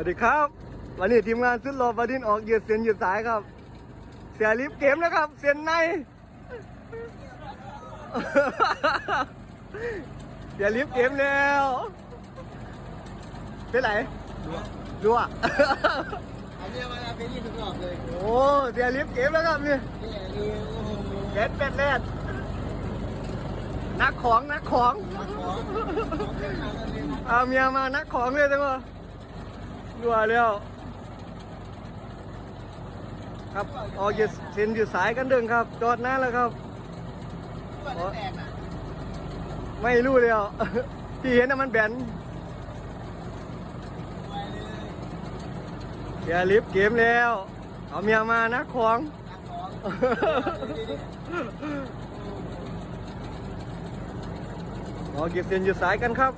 วัสดีครับ วันนี้ทีมงานสุดรอบดินออกเหยืดเส้นเหยืดสายครับ เสียลิฟต์เกมนะครับ เส้นใน เสียลิฟต์เกมแล้วเป็นไรรั่วอันนี้มาเป็นยี่สิบรอบเลยโอ้เสียลิฟต์เกมแล้วครับนี่นี่ยเป็ดเป็ดแรดนักของนักของอเป็นทางกันเลยนะเอาเมียมานักของเลยจังวะ รัวแล้ว ครับออกเหยืดเส้นเหยืดสายกันเดิงครับ จอดนานแล้วครับไม่รู้เลยอะที่เห็นน่ะมันแบนเลยเสียลิฟต์เกมแล้ว เอาเมียมานะของออกเก็บเส้นอยู่สายกันครับ